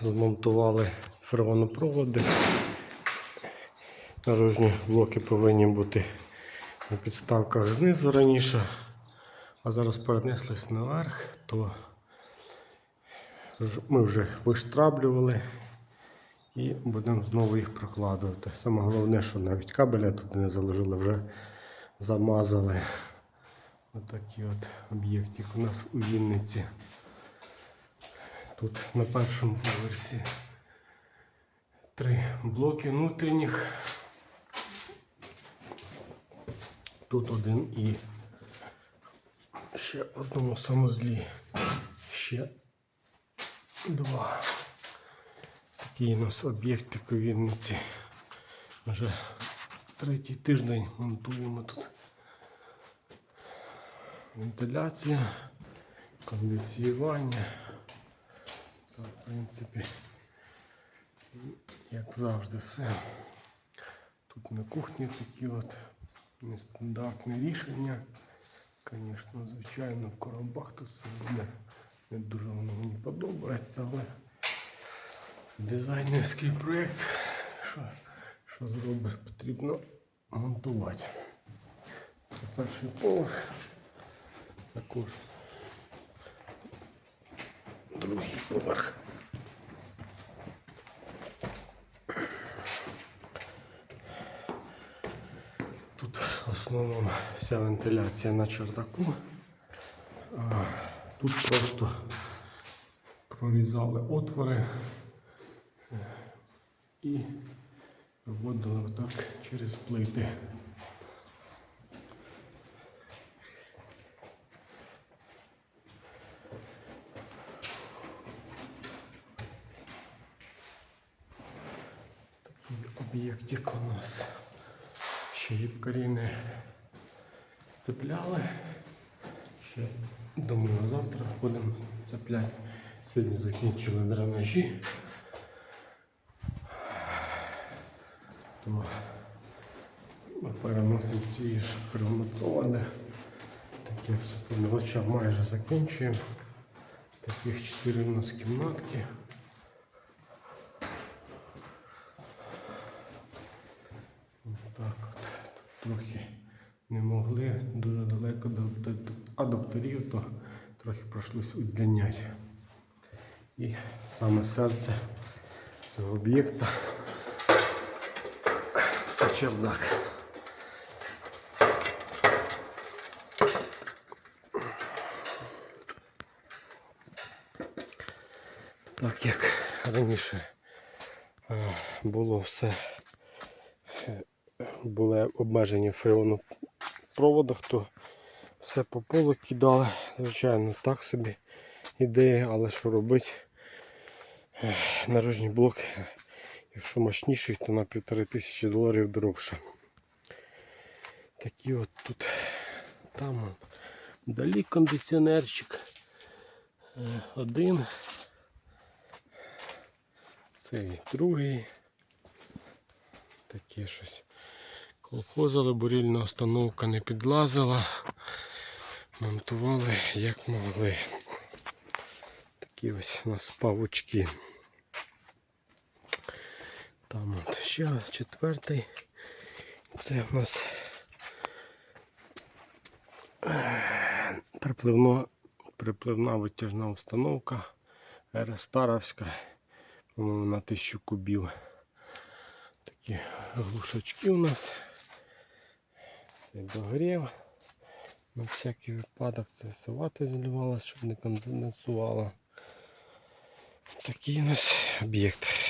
змонтували фермонопроводи. Наружні блоки повинні бути на підставках знизу раніше, а зараз перенеслись наверх, то ми вже виштраблювали і будемо знову їх прокладувати. Саме головне, що навіть кабеля туди не заложили, вже замазали. Отакий от об'єктик у нас у Вінниці. Тут на першому поверсі три блоки внутрішніх. Тут один і ще одному санузлі. Ще два. Такий у нас об'єктик у Вінниці. Вже третій тиждень монтуємо тут. Вентиляція, кондиціювання. Та, В принципі, як завжди, все. Тут на кухні такі от нестандартні рішення. Звісно, звичайно, в коробах тут все. Не дуже воно мені подобається, але дизайнерський проєкт, що, що зробиш, потрібно монтувати. Це перший поверх. Також другий поверх. Тут в основному вся вентиляція на чердаку. А тут просто прорізали отвори і виводили отак через плити. Об'єктик у нас. Ще гіпкарі не цепляли. Ще думаю, завтра будемо цепляти. Сьогодні закінчили дренажі. То ми переносимо ці ж фермопроводи. Таке все по мелочам майже закінчуємо. Таких чотири у нас кімнатки. Так от. Тут трохи не могли дуже далеко до адаптерів, то трохи прийшлось удлиняти. І саме серце цього об'єкта це чердак. Так як раніше е, було все були обмежені в фреонопроводах, то все по полу кидали. Звичайно, так собі ідея, але що робити? Ех, Наружний блок, якщо мощніший, то на півтори тисячі доларів дорожче. Такі от тут там он, вдалі кондиціонерчик. Е, Один. Цей другий. Таке щось. Колхозили, бурільна установка не підлазила. Монтували як могли. Такі ось у нас павучки. Там от ще четвертий. Це в нас е, припливна, припливна витяжна установка. Ерестаровська, по-моєму, на 1000 кубів. Такі глушачки у нас. Це догрів. На всякий випадок це сувати заливалося, щоб не конденсувало. Такий у нас об'єкт.